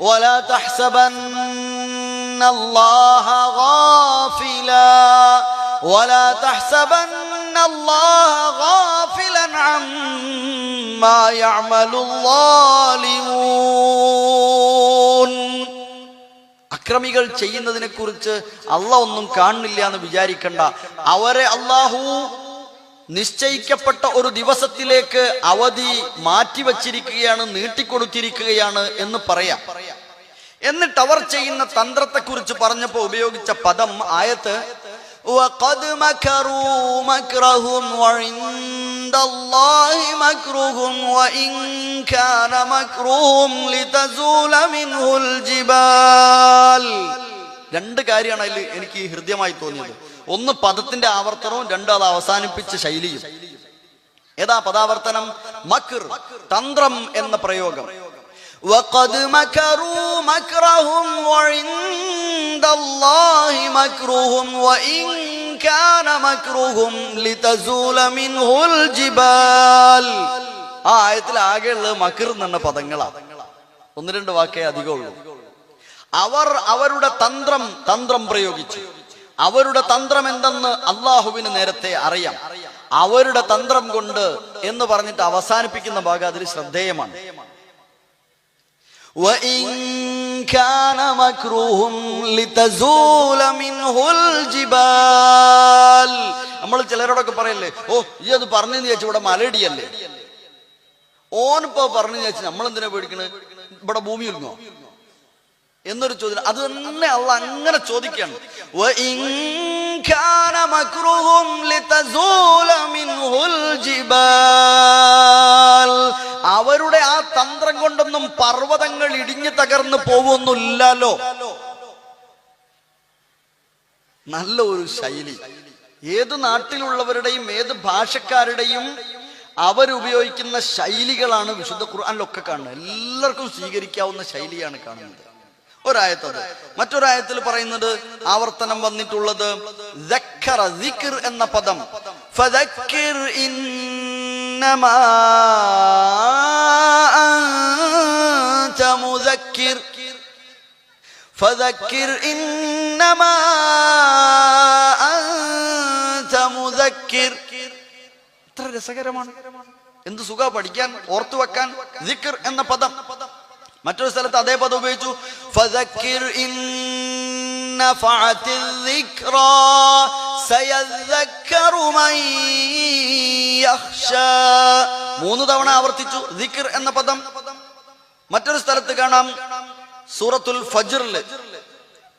ولا تحسبن الله غافلا ولا تحسبن الله غافلا عما يعمل الظالمون അക്രമികൾ ചെയ്യുന്നതിനെ കുറിച്ച് അല്ല ഒന്നും കാണുന്നില്ല എന്ന് വിചാരിക്കണ്ട അവരെ അള്ളാഹു നിശ്ചയിക്കപ്പെട്ട ഒരു ദിവസത്തിലേക്ക് അവധി മാറ്റിവച്ചിരിക്കുകയാണ് നീട്ടിക്കൊടുത്തിരിക്കുകയാണ് എന്ന് പറയാം. എന്നിട്ട് അവർ ചെയ്യുന്ന തന്ത്രത്തെക്കുറിച്ച് പറഞ്ഞപ്പോൾ ഉപയോഗിച്ച പദം ആയത്ത് രണ്ട് കാര്യമാണ് അതിൽ എനിക്ക് ഹൃദ്യമായി തോന്നിയത്. ഒന്ന് പദത്തിന്റെ ആവർത്തനവും രണ്ട് അത് അവസാനിപ്പിച്ച ശൈലിയും ഏതാ പദാവർത്തനം മക്ർ തന്ത്രം എന്ന പ്രയോഗം وقد مكروا مكرهم وعند الله مكرهم وإن كان مكرهم لتزول منه الجبال ആ ആയത്തിൽ ആകെയുള്ളത് മക്കർ എന്ന പദങ്ങളാണ് ഒന്ന് രണ്ട് വാക്കേ അധികമുള്ളൂ അവർ അവരുടെ തന്ത്രം തന്ത്രം പ്രയോഗിച്ചു അവരുടെ തന്ത്രം എന്തെന്ന് അള്ളാഹുവിന് നേരത്തെ അറിയാം. അവരുടെ തന്ത്രം കൊണ്ട് എന്ന് പറഞ്ഞിട്ട് അവസാനിപ്പിക്കുന്ന ഭാഗം അതിൽ ശ്രദ്ധേയമാണ്. നമ്മൾ ചിലരോടൊക്കെ പറയല്ലേ ഓ ഈ അത് പറഞ്ഞു ചോദിച്ചു ഇവിടെ മലയിടിയല്ലേ ഓനിപ്പോ പറഞ്ഞു ചോദിച്ചു നമ്മൾ എന്തിനാ പേടിക്കണേ? ഇവിടെ ഭൂമി ഒരുങ്ങോ എന്നൊരു ചോദ്യം. അത് തന്നെ അല്ല അങ്ങനെ ചോദിക്കണം അവരുടെ ആ തന്ത്രം കൊണ്ടൊന്നും പർവതങ്ങൾ ഇടിഞ്ഞു തകർന്നു പോകുന്നില്ലല്ലോ. നല്ല ഒരു ശൈലി. ഏത് നാട്ടിലുള്ളവരുടെയും ഏത് ഭാഷക്കാരുടെയും അവരുപയോഗിക്കുന്ന ശൈലികളാണ് വിശുദ്ധ ഖുർആാനിലൊക്കെ കാണുന്നത്. എല്ലാവർക്കും സ്വീകരിക്കാവുന്ന ശൈലിയാണ് കാണുന്നത്. ഒരായത്തത് മറ്റൊരായത്തിൽ പറയുന്നത് ആവർത്തനം വന്നിട്ടുള്ളത് എന്ന പദം. എത്ര രസകരമാണ്. എന്ത് സുഖ പഠിക്കാൻ ഓർത്തു വെക്കാൻ എന്ന പദം. മറ്റൊരു സ്ഥലത്ത് അതേ പദം ഉപയോഗിച്ചു فذكر إن نفعت الذكرى سيذكر من يخشى മൂന്ന് തവണ ആവർത്തിച്ചു ദിക്ർ എന്ന പദം മറ്റൊരു സ്ഥലത്ത് കാണാം സൂറത്തുൽ ഫജ്റിൽ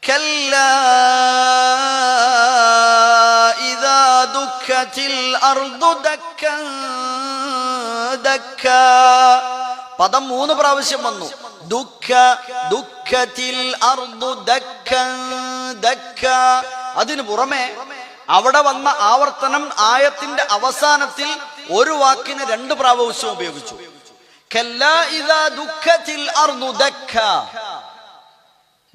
كلا إذا دكت الأرض دكا دكا പദം മൂന്ന് പ്രാവശ്യം വന്നു. ദുഃഖ ദുഃഖത്തിൽ അതിനു പുറമെ അവിടെ വന്ന ആവർത്തനം ആയത്തിന്റെ അവസാനത്തിൽ ഒരു വാക്കിന് രണ്ട് പ്രാവശ്യം ഉപയോഗിച്ചു.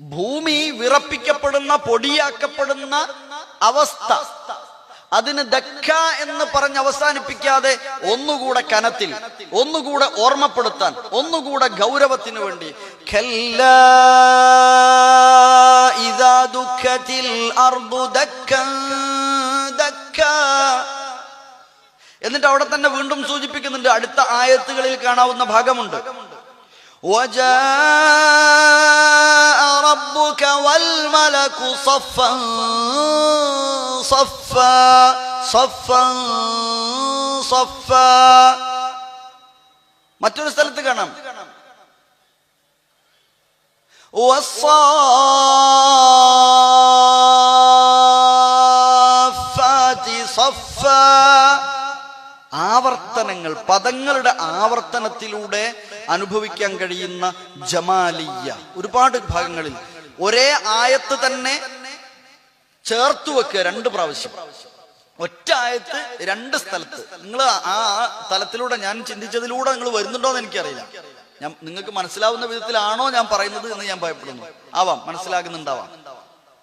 ഭൂമി വിറപ്പിക്കപ്പെടുന്ന പൊടിയാക്കപ്പെടുന്ന അവസ്ഥ. അതിന് ദക്ക എന്ന് പറഞ്ഞ് അവസാനിപ്പിക്കാതെ ഒന്നുകൂടെ കനത്തിൽ ഒന്നുകൂടെ ഓർമ്മപ്പെടുത്താൻ ഒന്നുകൂടെ ഗൗരവത്തിന് വേണ്ടി ഖല്ലാ ഇദാ ദുഃഖത്തിൽ അർദു ദക്കൻ ദക്കാ എന്നിട്ട് അവിടെ തന്നെ വീണ്ടും സൂചിപ്പിക്കുന്നുണ്ട് അടുത്ത ആയത്തുകളിൽ കാണാവുന്ന ഭാഗമുണ്ട് وجاء ربك والملك صفا صفا صفا صفا മറ്റൊരു സ്ഥലത്ത് കാണാം والصافات صفا ആവർത്തനങ്ങൾ പദങ്ങളുടെ ആവർത്തനത്തിലൂടെ അനുഭവിക്കാൻ കഴിയുന്ന ജമാലിയ ഒരുപാട് ഭാഗങ്ങളിൽ ഒരേ ആയത്ത് തന്നെ ചേർത്തു വെക്കുക രണ്ട് പ്രാവശ്യം. ഒറ്റ ആയത്ത് രണ്ട് സ്ഥലത്ത്. നിങ്ങൾ ആ തലത്തിലൂടെ ഞാൻ ചിന്തിച്ചതിലൂടെ നിങ്ങൾ വരുന്നുണ്ടോ എന്ന് എനിക്കറിയില്ല. ഞാൻ നിങ്ങൾക്ക് മനസ്സിലാവുന്ന വിധത്തിലാണോ ഞാൻ പറയുന്നത് എന്ന് ഞാൻ ഭയപ്പെടുന്നു. ആവാം മനസ്സിലാകുന്നുണ്ടാവാം.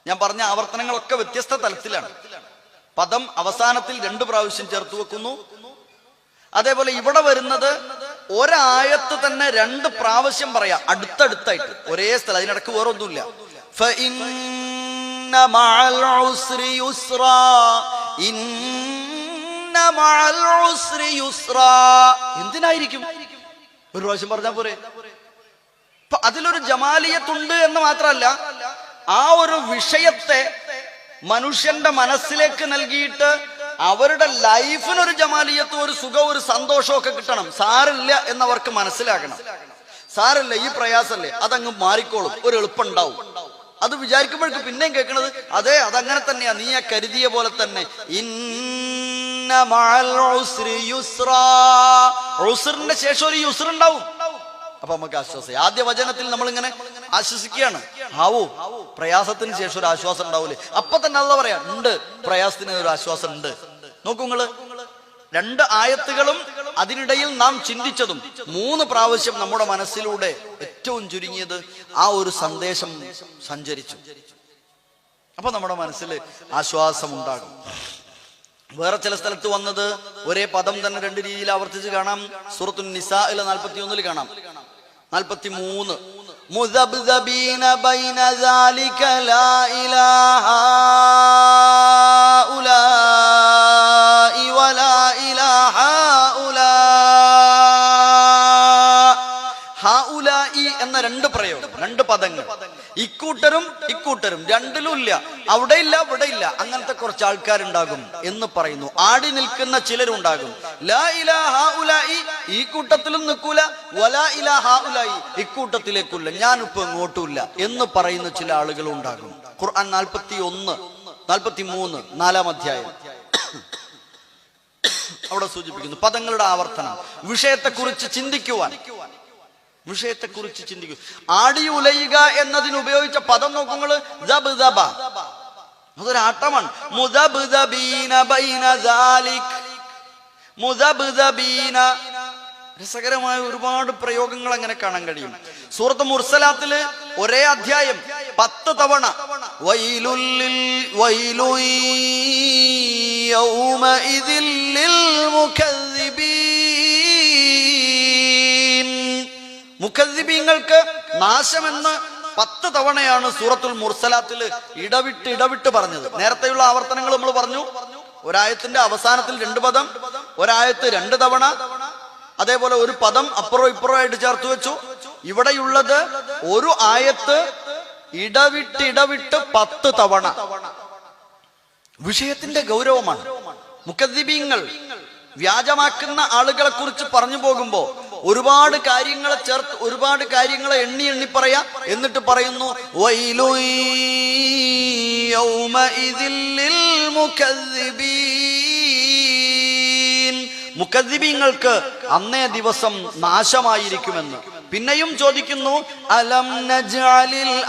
ഞാൻ പറഞ്ഞ ആവർത്തനങ്ങളൊക്കെ വ്യത്യസ്ത തലത്തിലാണ്. പദം അവസാനത്തിൽ രണ്ട് പ്രാവശ്യം ചേർത്ത് വെക്കുന്നു. അതേപോലെ ഇവിടെ വരുന്നത് ഒരായത്ത് തന്നെ രണ്ട് പ്രാവശ്യം പറയാം. അടുത്തടുത്തായിട്ട്. ഒരേ സ്ഥലം അതിനിടക്ക് വേറെ ഒന്നുമില്ല فإن مع العسر يسرا إن مع العسر يسرا എന്തിനായിരിക്കും ഒരു പ്രാവശ്യം പറഞ്ഞാൽ പോരെ അപ്പൊ അതിലൊരു ജമാലിയത്തുണ്ട് എന്ന് മാത്രമല്ല ആ ഒരു വിഷയത്തെ മനുഷ്യന്റെ മനസ്സിലേക്ക് നൽകിയിട്ട് അവരുടെ ലൈഫിനൊരു ജമാലിയത്തും ഒരു സുഖവും ഒരു സന്തോഷവും ഒക്കെ കിട്ടണം സാറില്ല എന്നവർക്ക് മനസ്സിലാക്കണം സാറില്ല ഈ പ്രയാസമല്ലേ അതങ്ങ് മാറിക്കോളും ഒരു എളുപ്പം ഉണ്ടാവും അത് വിചാരിക്കുമ്പോഴേക്ക് പിന്നെയും കേൾക്കണത് അതെ അതങ്ങനെ തന്നെയാ നീ ആ കരുതിയ പോലെ തന്നെ. ഇന്ന മഅൽ ഉസ്രി യുസ്രാ. ഉസ്റിന്റെ ശേഷം ഒരു യുസർ ഉണ്ടാവും. അപ്പൊ നമുക്ക് ആശ്വാസം ആദ്യ വചനത്തിൽ നമ്മൾ ഇങ്ങനെ ആശ്വസിക്കുകയാണ്. ആവോ പ്രയാസത്തിന് ശേഷം ഒരു ആശ്വാസം ഉണ്ടാവൂലേ? അപ്പൊ തന്നെ അല്ല പറയാ ഉണ്ട് പ്രയാസത്തിന് ഒരു ആശ്വാസം ഉണ്ട്. നോക്കൂ നിങ്ങൾ. രണ്ട് ആയത്തുകളും അതിനിടയിൽ നാം ചിന്തിച്ചതും മൂന്ന് പ്രാവശ്യം നമ്മുടെ മനസ്സിലൂടെ ഏറ്റവും ചുരുങ്ങിയത് ആ ഒരു സന്ദേശം സഞ്ചരിച്ചു അപ്പൊ നമ്മുടെ മനസ്സിൽ ആശ്വാസം ഉണ്ടാകും വേറെ ചില സ്ഥലത്ത് വന്നത് ഒരേ പദം തന്നെ രണ്ട് രീതിയിൽ ആവർത്തിച്ച് കാണാം സൂറത്തു നിസാഇലെ നാൽപ്പത്തി ഒന്നിൽ കാണാം നാൽപ്പത്തി മൂന്ന് മുദബ്ദബീന ബൈന ذلك لا إله هؤلاء പദങ്ങൾ. ഇക്കൂട്ടരും ഇക്കൂട്ടരും രണ്ടിലുമില്ല അവിടെ ഇല്ല ഇവിടെ ഇല്ല. അങ്ങനത്തെ കുറച്ച് ആൾക്കാരുണ്ടാകും എന്ന് പറയുന്നു. ആടി നിൽക്കുന്ന ചിലരുണ്ടാകും. ഈ കൂട്ടത്തിലും നിൽക്കൂല. വലാ ഇലാ ഇക്കൂട്ടത്തിലേക്കില്ല ഞാനിപ്പോ ഇങ്ങോട്ടുമില്ല എന്ന് പറയുന്ന ചില ആളുകൾ ഉണ്ടാകും ഖുർആൻ നാൽപ്പത്തി ഒന്ന് നാൽപ്പത്തി മൂന്ന് നാലാം അധ്യായം. അവിടെ സൂചിപ്പിക്കുന്നു. പദങ്ങളുടെ ആവർത്തനം. വിഷയത്തെക്കുറിച്ച് ചിന്തിക്കുവാൻ. വിഷയത്തെക്കുറിച്ച് ചിന്തിക്കും. ആടി ഉലയുക എന്നതിന് ഉപയോഗിച്ച പദം നോക്കുങ്ങൾ അതൊരാട്ടമാണ് ബൈന രസകരമായ ഒരുപാട് പ്രയോഗങ്ങൾ അങ്ങനെ കാണാൻ കഴിയും. സൂറത്ത് മുർസലാത്തിൽ ഒരേ അധ്യായം പത്ത് തവണ വൈലുല്ലിൽ വൈലു യൗമഇദിൽ ലിൽ മുകദ്ദിബീൻ മുഖദ്ദിബീങ്ങൾക്ക് നാശമെന്ന് പത്ത് തവണയാണ് സൂറത്തുൽ മുർസലാത്തിൽ ഇടവിട്ട് ഇടവിട്ട് പറഞ്ഞത്. നേരത്തെയുള്ള ആവർത്തനങ്ങൾ നമ്മൾ പറഞ്ഞു. ഒരായത്തിന്റെ അവസാനത്തിൽ രണ്ട് പദം ഒരായത്ത് രണ്ട് തവണ അതേപോലെ ഒരു പദം അപ്പുറം ഇപ്പുറം ആയിട്ട് ചേർത്ത് വെച്ചു. ഇവിടെയുള്ളത് ഒരു ആയത്ത് ഇടവിട്ട് ഇടവിട്ട് പത്ത് തവണ. വിഷയത്തിന്റെ ഗൗരവമാണ്. മുഖദ്ദിബീങ്ങൾ വ്യാജമാക്കുന്ന ആളുകളെ കുറിച്ച് പറഞ്ഞു പോകുമ്പോ ഒരുപാട് കാര്യങ്ങളെ ചേർത്ത് ഒരുപാട് കാര്യങ്ങളെ എണ്ണി എണ്ണി പറയാ. എന്നിട്ട് പറയുന്നു. മുക്കദ്ദിബീങ്ങൾക്ക് അന്നേ ദിവസം നാശമായിരിക്കുമെന്ന്. പിന്നെയും ചോദിക്കുന്നു അലം നജാലിൽ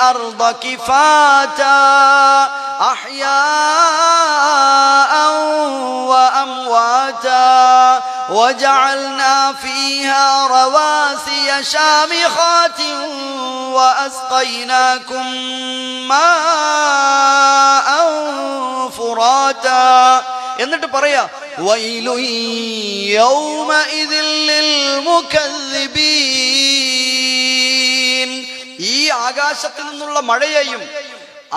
വഅംവാതാ وجعلنا فيها رواسي شامخات وأسقيناكم ماء فراتا എന്നിട്ട് പറയാ വൈലു യൗമഇദിൽ ലിൽ മുകദ്ദിബീൻ ഈ ആകാശത്തിൽ നിന്നുള്ള മഴയെയും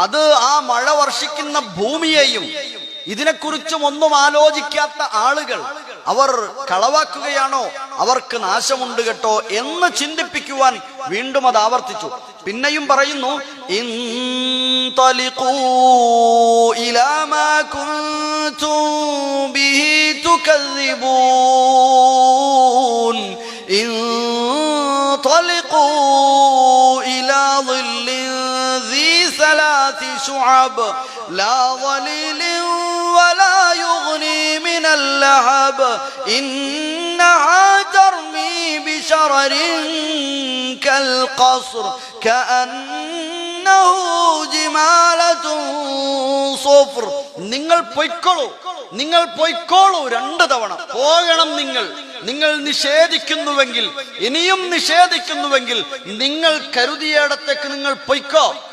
അത് ആ മഴ വർഷിക്കുന്ന ഭൂമിയെയും ഇതിനെക്കുറിച്ചും ഒന്നും ആലോചിക്കാത്ത ആളുകൾ അവർ കളവാക്കുകയാണോ അവർക്ക് നാശമുണ്ട് കേട്ടോ എന്ന് ചിന്തിപ്പിക്കുവാൻ വീണ്ടും അത് ആവർത്തിച്ചു പിന്നെയും പറയുന്നു ഇൻതലിഖൂ ഇലാ മാ കുൻതും ബിഹി തുകദ്ദിബൂൻ انطلقوا إلى ظل ذي ثلاث شعب لا ظليل ولا يغني من اللهب إنها ترمي بشرر كالقصر كأنه جمالة صفر നിങ്ങൾ പൊയ്ക്കോളൂ നിങ്ങൾ പൊയ്ക്കോളൂ രണ്ട് തവണ പോകണം നിങ്ങൾ നിങ്ങൾ നിഷേധിക്കുന്നുവെങ്കിൽ ഇനിയും നിഷേധിക്കുന്നുവെങ്കിൽ നിങ്ങൾ കരുതിയിടത്തേക്ക് നിങ്ങൾ പൊയ്ക്കോ ഇൻതലിഖു, ഇൻതലിഖു.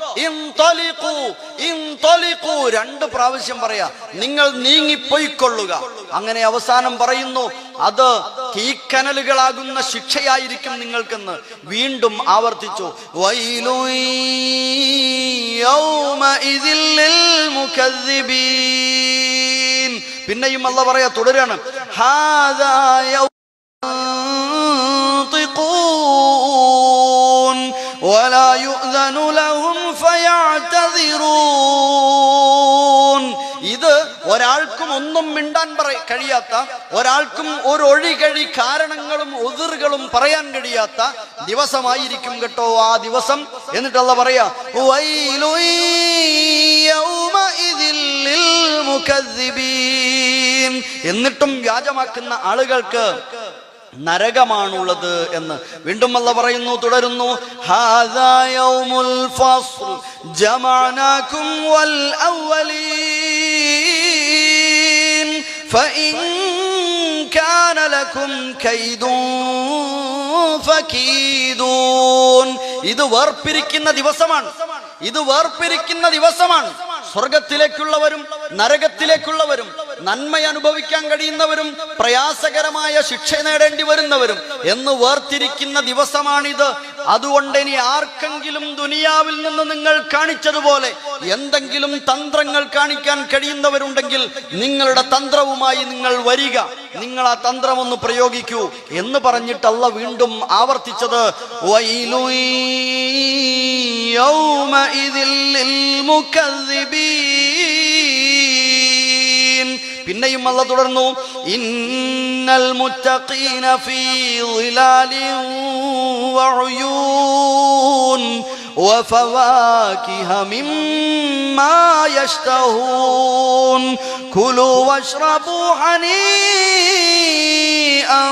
രണ്ട് പ്രാവശ്യം പറയാ നിങ്ങൾ നീങ്ങിപ്പോയിക്കൊള്ളുക അങ്ങനെ അവസാനം പറയുന്നു അത് തീക്കനലുകളാകുന്ന ശിക്ഷയായിരിക്കും നിങ്ങൾക്കെന്ന് വീണ്ടും ആവർത്തിച്ചു വൈലു യൗമഇദിൽ ലിൽ മുകദ്ദിബീൻ. പിന്നെയും അല്ല പറയാ തുടരാണ് ഹാദാ യൗ- ينطقون ولا يؤذن لهم ഒരാൾക്കും ഒന്നും മിണ്ടാൻ പറ കഴിയാത്ത ഒരാൾക്കും ഒരു ഒഴികഴി കാരണങ്ങളും ഒതിറുകളും പറയാൻ കഴിയാത്ത ദിവസമായിരിക്കും കേട്ടോ ആ ദിവസം. എന്നിട്ടുള്ള പറയാ "വൈലു യൗമഇദിൽ ലിൽ എന്നിട്ടും വ്യാജമാക്കുന്ന ആളുകൾക്ക് നരകമാണുള്ളത് എന്ന്. വീണ്ടും അല്ല പറയുന്നു തുടരുന്നു ഹാദാ യൗമുൽ ഫസ്ൽ ജമാനാകും വൽ അവലീൻ ഫഇൻ കാന ലക്കും കൈദുൻ فكيدون. ഇത് വേർപിരിക്കുന്ന ദിവസമാണ്. ഇത് വേർപിരിക്കുന്ന ദിവസമാണ്. സ്വർഗത്തിലേക്കുള്ളവരും നരകത്തിലേക്കുള്ളവരും നന്മ അനുഭവിക്കാൻ കഴിയുന്നവരും പ്രയാസകരമായ ശിക്ഷ നേടേണ്ടി വരുന്നവരും എന്ന് വേർതിരിക്കുന്ന ദിവസമാണിത്. അതുകൊണ്ട് ഇനി ആർക്കെങ്കിലും ദുനിയാവിൽ നിന്ന് നിങ്ങൾ കാണിച്ചതുപോലെ എന്തെങ്കിലും തന്ത്രങ്ങൾ കാണിക്കാൻ കഴിയുന്നവരുണ്ടെങ്കിൽ നിങ്ങളുടെ തന്ത്രവുമായി നിങ്ങൾ വരിക നിങ്ങൾ ആ തന്ത്രം ഒന്ന് പ്രയോഗിക്കൂ എന്ന് പറഞ്ഞിട്ടല്ല വീണ്ടും ആവർത്തിച്ചത് യൗമ ഇതിൽ. പിന്നെയും അല്ല തുടർന്നു ഇന്നൽ മുത്തഖീന ഫീ ളിലാലിൻ വഉയൂൻ وفواكه مما يشتهون كلوا واشربوا هنيئا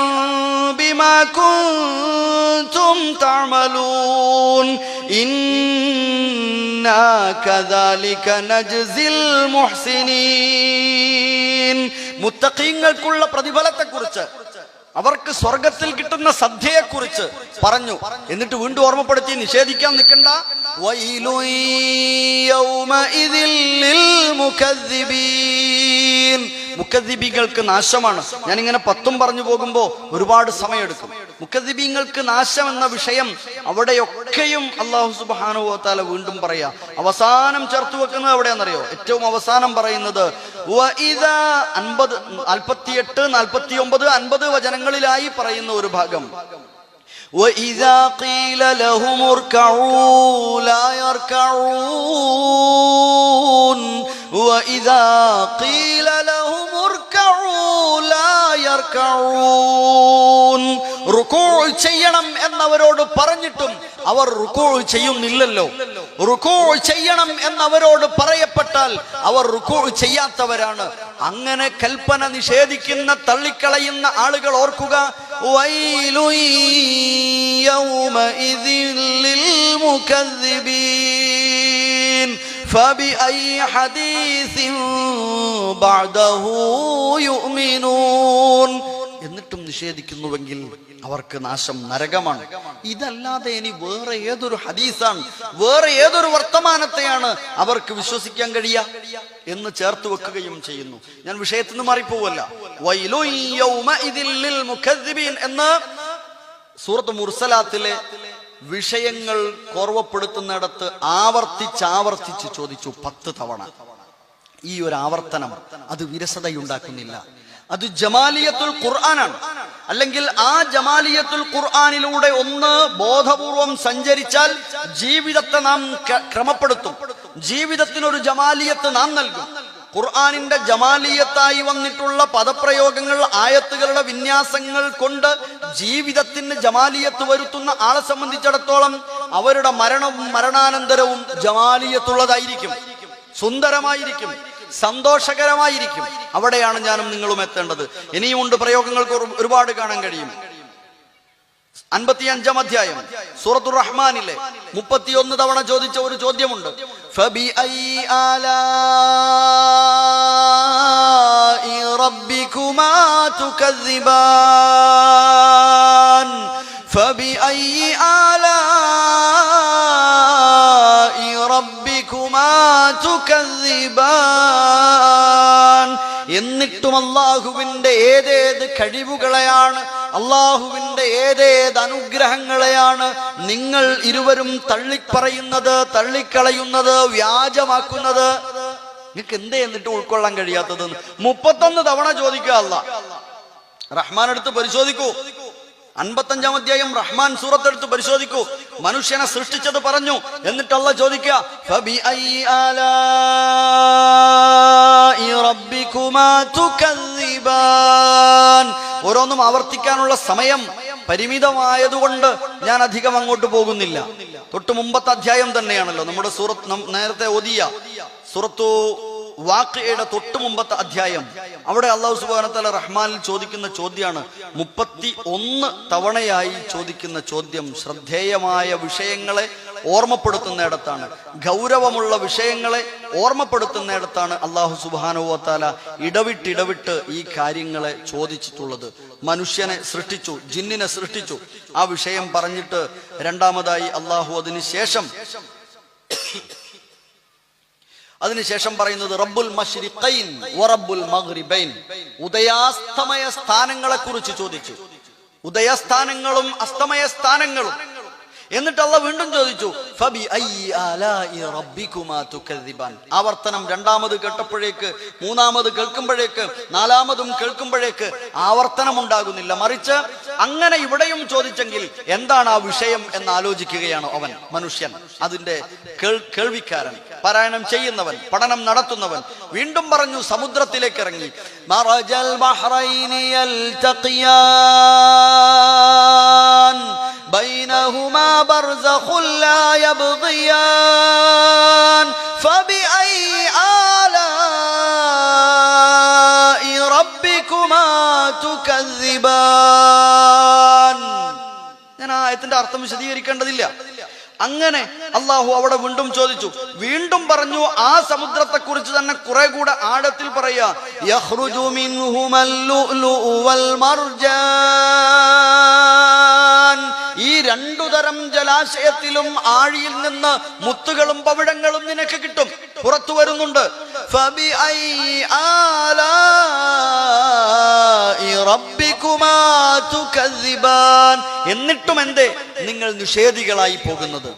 بما كنتم تعملون إنا كذلك نجزي المحسنين മുത്തഖീങ്ങൾക്കുള്ള പ്രതിഫലത്തെക്കുറിച്ച് അവർക്ക് സ്വർഗത്തിൽ കിട്ടുന്ന സദ്യയെക്കുറിച്ച് പറഞ്ഞു എന്നിട്ട് വീണ്ടും ഓർമ്മപ്പെടുത്തി നിഷേധിക്കാൻ നിൽക്കണ്ട വൈലു യൗമഇദിൽ ലിൽ മുകദ്ദിബീൻ. മുക്കദ്ദിബീങ്ങൾക്ക് നാശമാണ് ഞാൻ ഇങ്ങനെ പത്തും പറഞ്ഞു പോകുമ്പോ ഒരുപാട് സമയമെടുക്കും മുക്കദ്ദിബീങ്ങൾക്ക് നാശം എന്ന വിഷയം അവിടെയൊക്കെയും അള്ളാഹു സുബാനുഭവത്താല വീണ്ടും പറയാ അവസാനം ചേർത്ത് വെക്കുന്നത് എവിടെയാണെന്നറിയോ ഏറ്റവും അവസാനം പറയുന്നത് വഇദാ അൻപത് നാൽപ്പത്തിയെട്ട് നാൽപ്പത്തി ഒമ്പത് അൻപത് വചനങ്ങളിലായി പറയുന്ന ഒരു ഭാഗം وإذا قيل لهم اركعوا لا يركعون وإذا قيل لهم اركعوا لا يركعون ചെയ്യണം എന്നവരോട് പറഞ്ഞിട്ടും അവർ റുക്കൂ ചെയ്യുന്നില്ലല്ലോ. റുക്കൂ ചെയ്യണം എന്നവരോട് പറയപ്പെട്ടാൽ അവർ റുക്കൂ ചെയ്യാത്തവരാണ്. അങ്ങനെ കൽപ്പന നിഷേധിക്കുന്ന തള്ളിക്കളയുന്ന ആളുകൾ ഓർക്കുക. വൈലുയ്യൗമ ഇതിൽ മുഖദ്ബീ فبأي حديث بعده يؤمنون എന്നിട്ടും നിഷേധിക്കുന്നുവെങ്കിൽ അവർക്ക് നാശം നരകമാണ് ഇതല്ലാതെ ഇനി വേറെ ഏതൊരു ഹദീസാണ് വേറെ ഏതൊരു വർത്തമാനത്തെയാണ് അവർക്ക് വിശ്വസിക്കാൻ കഴിയ എന്ന് ചേർത്ത് വെക്കുകയും ചെയ്യുന്നു ഞാൻ വിഷയത്തിൽ നിന്ന് മാറിപ്പോവല്ല വൈലു യൗമഇദിൻ ലിൽ മുകദ്ദിബീൻ എന്ന് സൂറത്ത് മുർസലാത്തിലെ വിഷയങ്ങൾ കോർവപ്പെടുത്തുന്നിടത്ത് ആവർത്തിച്ചാവർത്തിച്ച് ചോദിച്ചു പത്ത് തവണ. ഈ ഒരു ആവർത്തനം അത് വിരസതയുണ്ടാക്കുന്നില്ല. അത് ജമാലിയത്തുൽ ഖുർആനാണ്. അല്ലെങ്കിൽ ആ ജമാലിയത്തുൽ ഖുർആനിലൂടെ ഒന്ന് ബോധപൂർവം സഞ്ചരിച്ചാൽ ജീവിതത്തെ നാം ക്രമപ്പെടുത്തും. ജീവിതത്തിനൊരു ജമാലിയത്ത് നാം നൽകും. ഖുർആാനിന്റെ ജമാലിയത്തായി വന്നിട്ടുള്ള പദപ്രയോഗങ്ങൾ ആയത്തുകളുടെ വിന്യാസങ്ങൾ കൊണ്ട് ജീവിതത്തിന് ജമാലിയത്ത് വരുത്തുന്ന ആളെ സംബന്ധിച്ചിടത്തോളം അവരുടെ മരണവും മരണാനന്തരവും ജമാലിയത്തുള്ളതായിരിക്കും. സുന്ദരമായിരിക്കും. സന്തോഷകരമായിരിക്കും. അവിടെയാണ് ഞാനും നിങ്ങളും എത്തേണ്ടത്. ഇനിയുമുണ്ട് പ്രയോഗങ്ങൾക്ക് ഒരുപാട് കാണാൻ കഴിയും. അൻപത്തി അഞ്ചാം അധ്യായം. സൂറത്തു റഹ്മാനിലെ മുപ്പത്തിയൊന്ന് തവണ ചോദിച്ച ഒരു ചോദ്യമുണ്ട്. ആലാഇ റബ്ബികുമാ തുകദ്ദിബാൻ. എന്നിട്ടും അള്ളാഹുവിന്റെ ഏതേത് കഴിവുകളെയാണ് അള്ളാഹുവിന്റെ ഏതേത് അനുഗ്രഹങ്ങളെയാണ് നിങ്ങൾ ഇരുവരും തള്ളിപ്പറയുന്നത് തള്ളിക്കളയുന്നത് വ്യാജമാക്കുന്നത്? നിങ്ങൾക്ക് എന്തേ എന്നിട്ട് ഉൾക്കൊള്ളാൻ കഴിയാത്തത് മുപ്പത്തൊന്ന് തവണ ചോദിക്കുക അല്ല റഹ്മാൻ എടുത്ത് പരിശോധിക്കൂ. അൻപത്തഞ്ചാം അധ്യായം റഹ്മാൻ സൂറത്തെടുത്ത് പരിശോധിക്കൂ. മനുഷ്യനെ സൃഷ്ടിച്ചത് പറഞ്ഞു. എന്നിട്ടല്ല ചോദിക്കുക? ഓരോന്നും ആവർത്തിക്കാനുള്ള സമയം പരിമിതമായതുകൊണ്ട് ഞാൻ അധികം അങ്ങോട്ട് പോകുന്നില്ല. തൊട്ട് മുമ്പത്തെ അധ്യായം തന്നെയാണല്ലോ നമ്മുടെ സൂറത്ത് നേരത്തെ ഒതിയ സൂറത്തു വാക്കയുടെ തൊട്ട് മുമ്പത്തെ അധ്യായം. അവിടെ അള്ളാഹു സുബാനത്തല റഹ്മാനിൽ ചോദിക്കുന്ന ചോദ്യമാണ് മുപ്പത്തി ഒന്ന് തവണയായി ചോദിക്കുന്ന ചോദ്യം ശ്രദ്ധേയമായ വിഷയങ്ങളെ ഓർമ്മപ്പെടുത്തുന്നിടത്താണ്. ഗൗരവമുള്ള വിഷയങ്ങളെ ഓർമ്മപ്പെടുത്തുന്നിടത്താണ് അള്ളാഹു സുബാനുവത്താല ഇടവിട്ടിടവിട്ട് ഈ കാര്യങ്ങളെ ചോദിച്ചിട്ടുള്ളത്. മനുഷ്യനെ സൃഷ്ടിച്ചു ജിന്നിനെ സൃഷ്ടിച്ചു. ആ വിഷയം പറഞ്ഞിട്ട് രണ്ടാമതായി അള്ളാഹു അതിന് ശേഷം അതിനുശേഷം പറയുന്നത് റബ്ബുൽ മഷ്രിഖൈൻ മഗ്രിബൈൻ. ഉദയാസ്തമയ സ്ഥാനങ്ങളെ കുറിച്ച് ചോദിച്ചു. ഉദയസ്ഥാനങ്ങളും അസ്തമയ സ്ഥാനങ്ങളും. എന്നിട്ട് വീണ്ടും ചോദിച്ചു ഫബി ആവർത്തനം രണ്ടാമത് കേട്ടപ്പോഴേക്ക് മൂന്നാമത് കേൾക്കുമ്പോഴേക്ക് നാലാമതും കേൾക്കുമ്പോഴേക്ക് ആവർത്തനം ഉണ്ടാകുന്നില്ല മറിച്ച് അങ്ങനെ ഇവിടെയും ചോദിച്ചെങ്കിൽ എന്താണ് ആ വിഷയം എന്ന് ആലോചിക്കുകയാണ് അവൻ മനുഷ്യൻ. അതിന്റെ കേൾ- കേൾവിക്കാരൻ. പാരായണം ചെയ്യുന്നവൻ പഠനം നടത്തുന്നവൻ വീണ്ടും പറഞ്ഞു സമുദ്രത്തിലേക്ക് ഇറങ്ങി മറജൽ ബഹ്റൈനി യൽതഖിയാൻ بينهما برزخ لا يبغيان فبأي آلاء ربكما تكذبان ഞാൻ ആ ആയത്തിന്റെ അർത്ഥം വിശദീകരിക്കേണ്ടതില്ല അങ്ങനെ അള്ളാഹു അവിടെ വീണ്ടും ചോദിച്ചു. വീണ്ടും പറഞ്ഞു ആ സമുദ്രത്തെ കുറിച്ച് തന്നെ കുറെ കൂടെ ആഴത്തിൽ പറയാ യഖ്റുജു മിൻഹുമൽ ലുഅ്ലുഉ വൽ ഈ രണ്ടു തരം ജലാശയത്തിലും ആഴിയിൽ നിന്ന് മുത്തുകളും പവിടങ്ങളും നിനക്ക് കിട്ടും. പുറത്തു വരുന്നുണ്ട്. എന്നിട്ടും എന്തേ? നിങ്ങൾ നിഷേധികളായി പോകുന്നത്.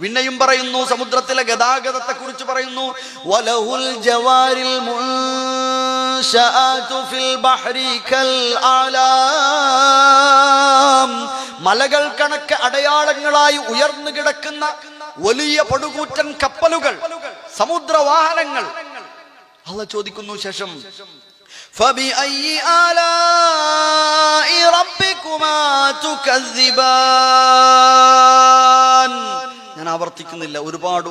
പിന്നെയും പറയുന്നു സമുദ്രത്തിലെ ഗതാഗതത്തെ കുറിച്ച് പറയുന്നു വലഹുൽ ജവാരിൽ ഫിൽ കൽ മലകൾ കണക്ക് അടയാളങ്ങളായി ഉയർന്നു കിടക്കുന്ന വലിയ പടുകൂറ്റൻ കപ്പലുകൾ സമുദ്രവാഹനങ്ങൾ. അള്ള ചോദിക്കുന്നു ശേഷം ഞാൻ ആവർത്തിക്കുന്നില്ല. ഒരുപാട്